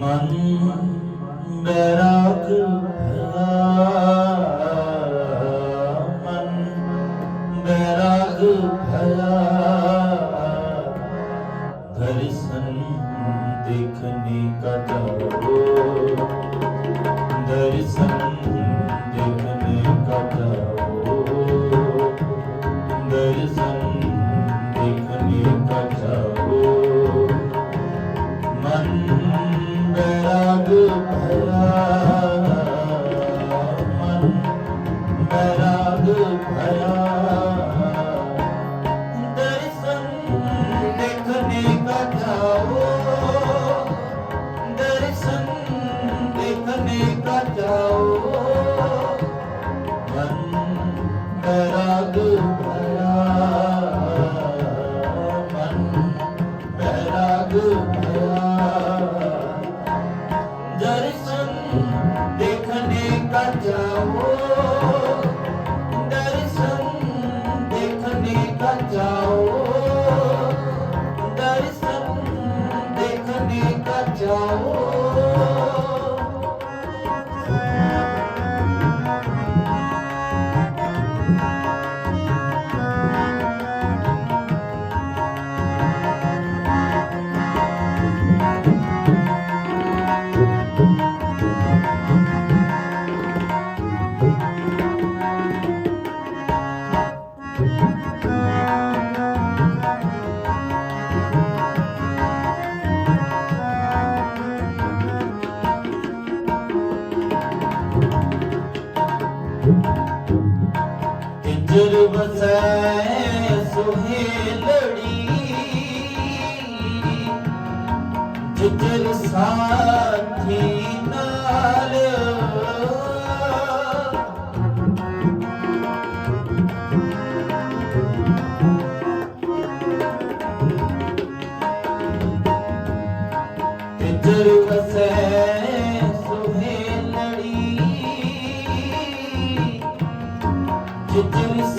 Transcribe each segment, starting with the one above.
ਮਨ ਮੇਰਾ bàjá wọ́ọ́. Oh. ਪਿੰਜਰ ਵਸੈ ਸੁਹੇਲੜੀ ਜਿਜਰ ਸਾਥੀ ਨਾਲ। ਪਿੰਜਰ ਵਸੈ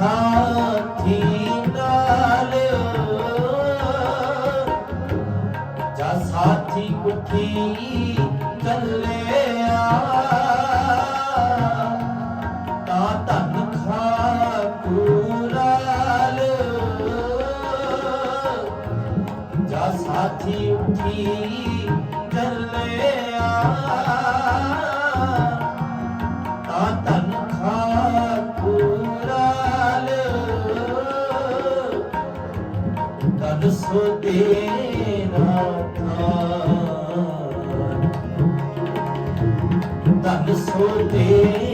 ਸਾਥੀ ਨਾਲ। ਜਾ ਸਾਥੀ ਕੁੱਠੀ सोते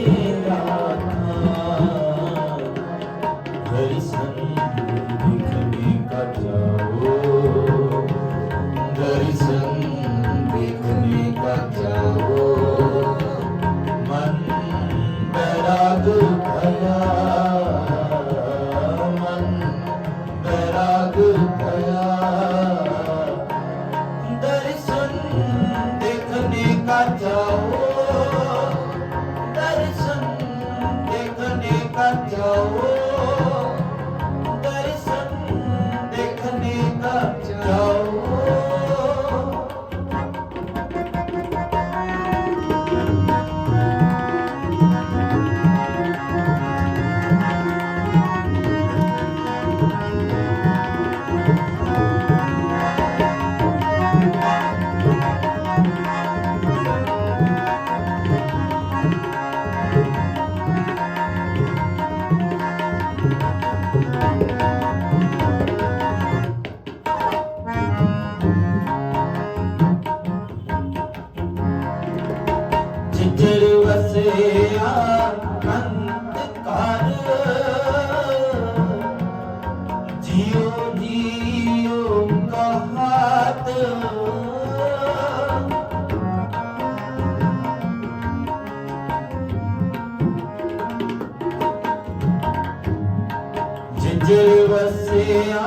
जलवस्या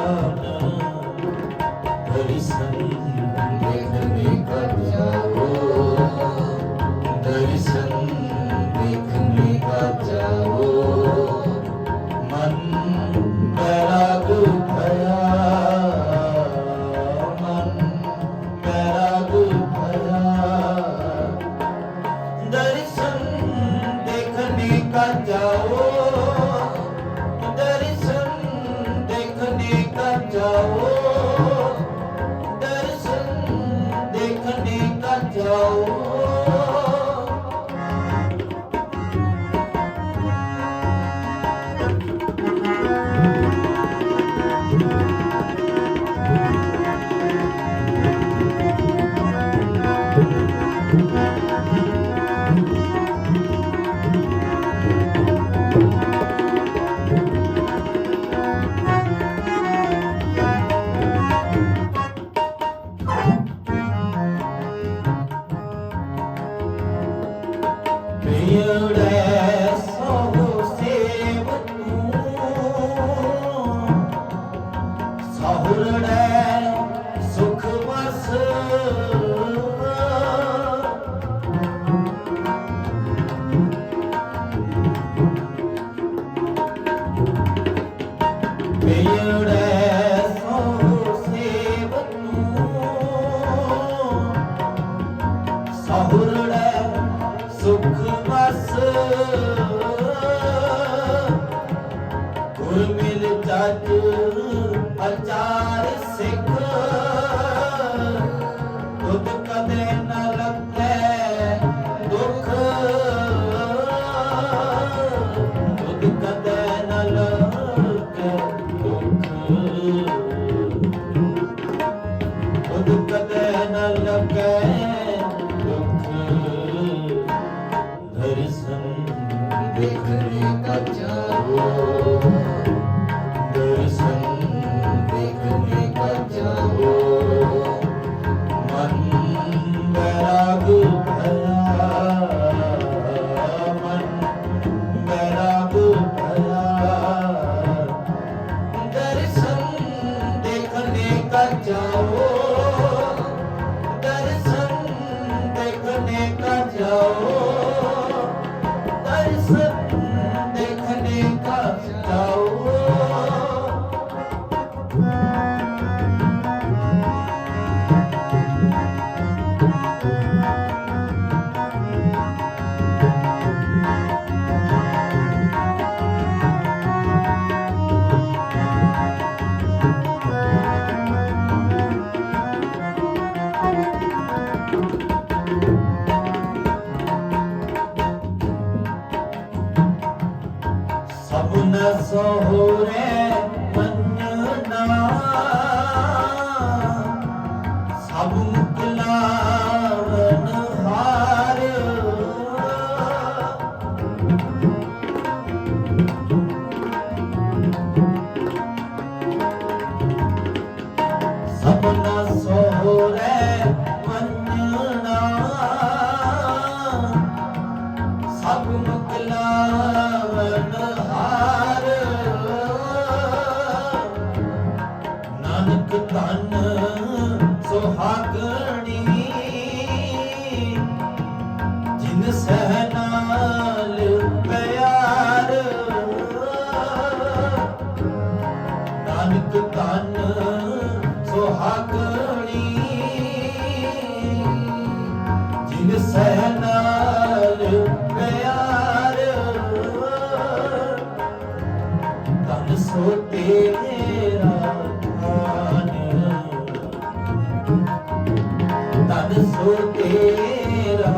ਕਦੇ ਨਾ ਲੱਗੇ। ਸੋਹਰੇ ਮੰਨਣਾ ਸਭ ਮੁਕਲਾਵਨ ਤਨ ਸੋ ਤੇਰਾ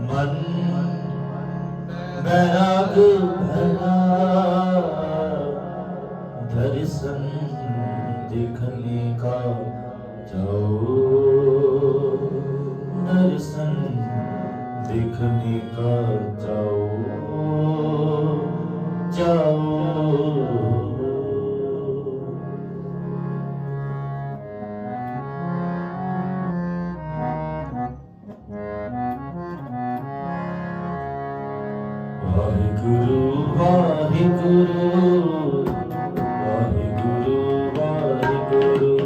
ਮਨ ਬਰਾਗ ਭਇਆ ਕਾ